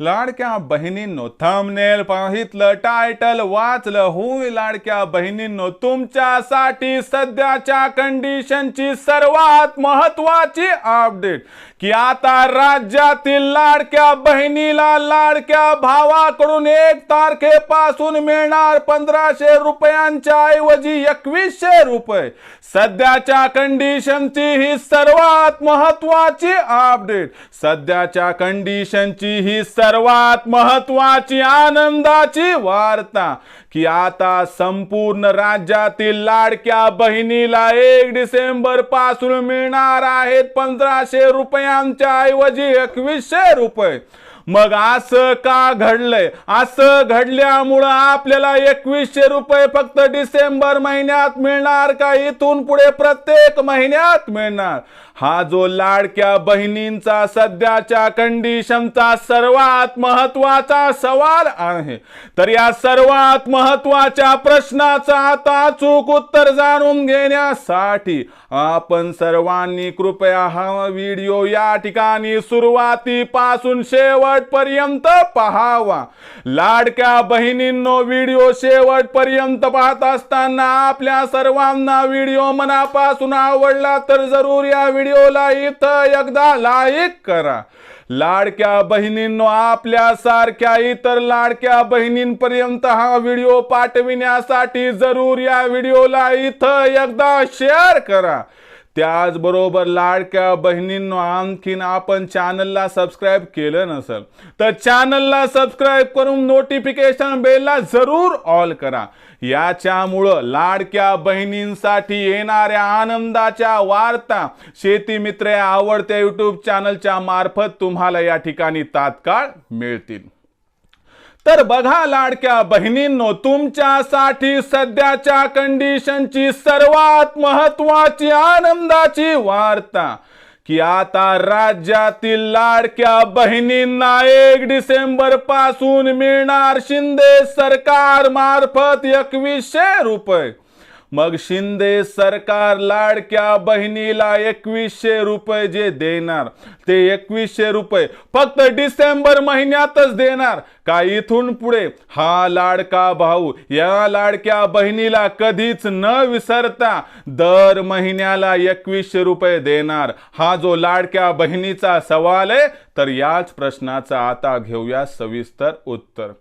लाडक्या बहिणींनो thumbnail पाहितलं title वाचलं होय लाडक्या बहिणींनो तुमच्यासाठी सध्याच्या कंडिशनची सर्वात महत्वाची अपडेट की आता राज्यातील लाडक्या बहिणीला लाडक्या भावाकडून एक तारखेपासून मिळणार पंधराशे रुपयांच्या ऐवजी एकवीसशे रुपये. सध्याच्या कंडिशनची ही सर्वात महत्वाची अपडेट सध्याच्या कंडिशनची ही सर्वात महत्वाची आनंदाची वार्ता की आता संपूर्ण राज्यातील लाडक्या बहिणीला एक डिसेंबरपासून मिळणार आहेत पंधराशे रुपयांच्या ऐवजी एकवीसशे रुपये. मग असं का घडलंय? असं घडल्यामुळं आपल्याला एकवीसशे रुपये फक्त डिसेंबर महिन्यात मिळणार का? इथून पुढे प्रत्येक महिन्यात मिळणार. हा जो लाडक्या बहिणींचा सध्याच्या कंडिशनचा सर्वात महत्त्वाचा सवाल आहे. तर या सर्वात महत्त्वाच्या प्रश्नाचं आता अचूक उत्तर जाणून घेण्यासाठी आपण सर्वांनी कृपया हा व्हिडिओ या ठिकाणी सुरुवातीपासून शेवटपर्यंत पहावा. लाडक्या बहिणींनो व्हिडिओ शेवटपर्यंत पाहत असताना आपल्या सर्वांना व्हिडिओ मनापासून आवडला तर जरूर या व्हिडिओला इथं एकदा लाईक करा. लाडक्या बहिणींनो आपल्या सारख्या इतर लाडक्या बहिणींपर्यंत हा व्हिडिओ पाठविण्यासाठी जरूर या व्हिडिओला इथं एकदा शेअर करा. त्याचबरोबर लाडक्या बहिणींनो आणखीन आपण चॅनलला सबस्क्राईब केलं नसेल तर चॅनलला सबस्क्राईब करून नोटिफिकेशन बेलला जरूर ऑल करा. याच्यामुळं लाडक्या बहिणींसाठी येणाऱ्या आनंदाच्या वार्ता शेती मित्र या आवडत्या यूट्यूब चॅनलच्या मार्फत तुम्हाला या ठिकाणी तात्काळ मिळतील. तर बघा लाडक्या बहिणींनो तुमच्यासाठी सध्याच्या कंडिशनची सर्वात महत्वाची आनंदाची वार्ता. की आता राज्यातील लाडक्या बहिणींना एक डिसेंबरपासून मिळणार शिंदे सरकार मार्फत एकवीसशे रुपये. मग शिंदे सरकार लाडक्या बहिणीला एकवीसशे रुपये जे देणार ते एकवीसशे रुपये फक्त डिसेंबर महिन्यातच देणार. का इथून पुढे? हा लाडका भाऊ या लाडक्या बहिणीला कधीच न विसरता दर महिन्याला एकवीसशे रुपये देणार. हा जो लाडक्या बहिणीचा सवाल आहे तर याच प्रश्नाचं आता घेऊया सविस्तर उत्तर.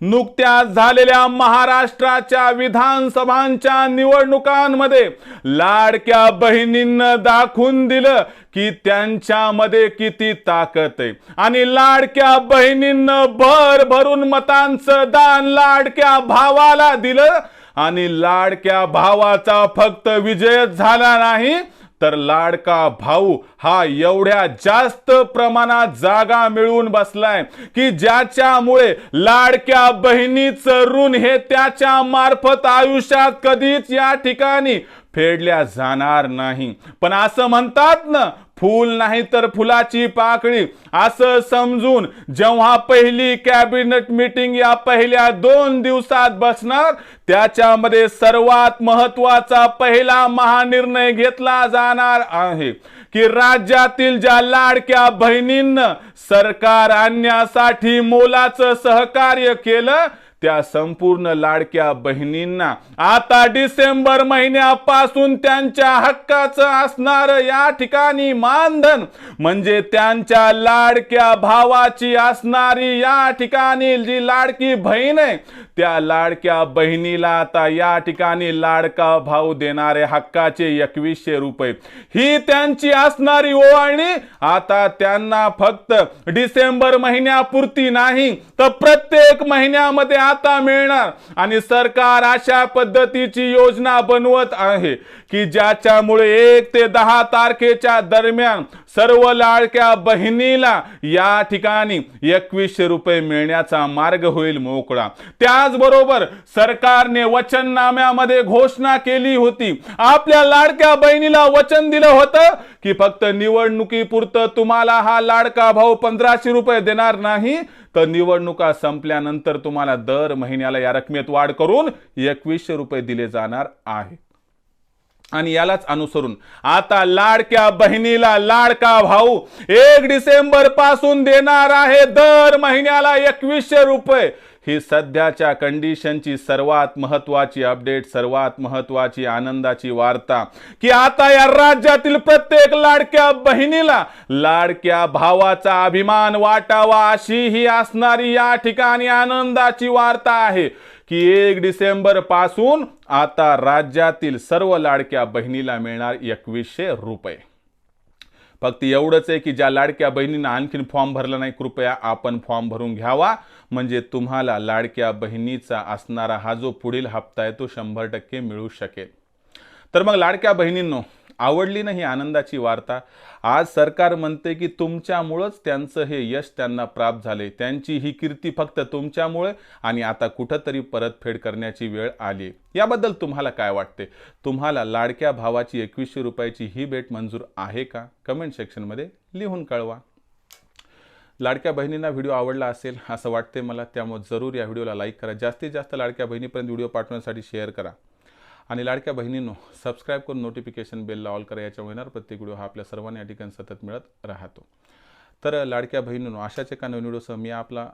नुकत्याच झालेल्या महाराष्ट्राच्या विधानसभांच्या निवडणुकांमध्ये लाडक्या बहिणींना दाखवून दिलं की त्यांच्यामध्ये किती ताकद आहे. आणि लाडक्या बहिणींना भर भरून मतांचं दान लाडक्या भावाला दिलं. आणि लाडक्या भावाचा फक्त विजयच झाला नाही तर लाडका भाऊ हा एवढ्या जास्त प्रमाणात जागा मिळवून बसलाय की ज्याच्यामुळे लाडक्या बहिणीचं ऋण हे त्याच्या मार्फत आयुष्यात कधीच या ठिकाणी फेडल्या जाणार नाही. पण असं म्हणतात ना फूल नाही तर फुलाची पाकळी. असं समजून जेव्हा पहिली कॅबिनेट मीटिंग या पहिल्या दोन दिवसात बसणार त्याच्यामध्ये सर्वात महत्त्वाचा पहिला महानिर्णय घेतला जाणार आहे की राज्यातील ज्या लाडक्या बहिणींना सरकार आणण्यासाठी मोलाचं सहकार्य केलं त्या संपूर्ण लाडक्या बहिणींना आता डिसेंबर महिन्यापासून त्यांच्या हक्काचं असणार या ठिकाणी मानधन म्हणजे त्यांच्या लाडक्या भावाची असणारी या ठिकाणी जी लाडकी बहीण आहे त्या लाडक्या बहिणीला आता या ठिकाणी लाडका भाऊ देणारे हक्काचे एकवीसशे रुपये. ही त्यांची असणारी ओवाळणी आता त्यांना फक्त डिसेंबर महिन्यापुरती नाही तर प्रत्येक महिन्यामध्ये आता मिळणार. आणि सरकार अशा पद्धतीची योजना बनवत आहे की ज्याच्यामुळे एक ते दहा तारखेच्या दरम्यान सर्व लाडक्या बहिणीला या ठिकाणी एकवीसशे रुपये मिळण्याचा मार्ग होईल मोकळा. त्याचबरोबर सरकारने वचननाम्यामध्ये घोषणा केली होती. आपल्या लाडक्या बहिणीला वचन दिलं होतं की फक्त निवडणुकीपुरतं तुम्हाला हा लाडका भाऊ पंधराशे रुपये देणार नाही तर निवडणुका संपल्यानंतर तुम्हाला दर महिन्याला या रकमेत वाढ करून एकवीसशे रुपये दिले जाणार आहे. आणि यालाच अनुसरून. आता लाडक्या बहिणीला लाडका भाऊ एक डिसेंबरपासून देणार आहे दर महिन्याला एकवीसशे रुपये. ही सध्याच्या कंडिशनची सर्वात महत्वाची अपडेट सर्वात महत्वाची आनंदाची वार्ता. की आता या राज्यातील प्रत्येक लाडक्या बहिणीला लाडक्या भावाचा अभिमान वाटावा अशी ही असणारी या ठिकाणी आनंदाची वार्ता आहे. की एक डिसेंबरपासून आता राज्यातील सर्व लाडक्या बहिणीला मिळणार एकवीसशे रुपये. फक्त एवढंच आहे की ज्या लाडक्या बहिणीनं आणखीन फॉर्म भरला नाही कृपया आपण फॉर्म भरून घ्यावा. म्हणजे तुम्हाला लाडक्या बहिणीचा असणारा हा जो पुढील हप्ता आहे तो शंभर टक्के मिळू शकेल. तर मग लाडक्या बहिणींनो आवडली ना ही आनंदाची वार्ता. आज सरकार म्हणते की तुमच्यामुळंच त्यांचं हे यश त्यांना प्राप्त झाले. त्यांची ही कीर्ती फक्त तुमच्यामुळे आणि आता कुठंतरी परतफेड करण्याची वेळ आली याबद्दल तुम्हाला काय वाटते? तुम्हाला लाडक्या भावाची एकवीसशे रुपयाची ही भेट मंजूर आहे का? कमेंट सेक्शनमध्ये लिहून कळवा. लाडक्या बहिणींना व्हिडिओ आवडला असेल असं वाटते मला त्यामुळे जरूर या व्हिडिओला लाईक करा. जास्तीत जास्त लाडक्या बहिणीपर्यंत व्हिडिओ पाठवण्यासाठी शेअर करा. आणि लाडक्या बहिणींनो सबस्क्राईब करून नोटिफिकेशन बेलला ऑल करा याच्यामुळे होणार प्रत्येक व्हिडिओ हा आपल्या सर्वांना या ठिकाणी सतत मिळत राहतो. तर लाडक्या बहिणींनो अशाच एका नवीन व्हिडिओसह मी आपला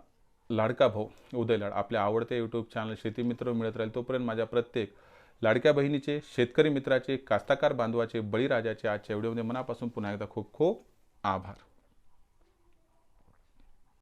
लाडका भाऊ उदय लाड आपल्या आवडत्या यूट्यूब चॅनल शेतीमित्र मिळत राहील तोपर्यंत माझ्या प्रत्येक लाडक्या बहिणीचे शेतकरी मित्राचे कास्ताकार बांधवाचे बळीराजाचे आजच्या व्हिडिओमध्ये मनापासून पुन्हा एकदा खूप खूप आभार.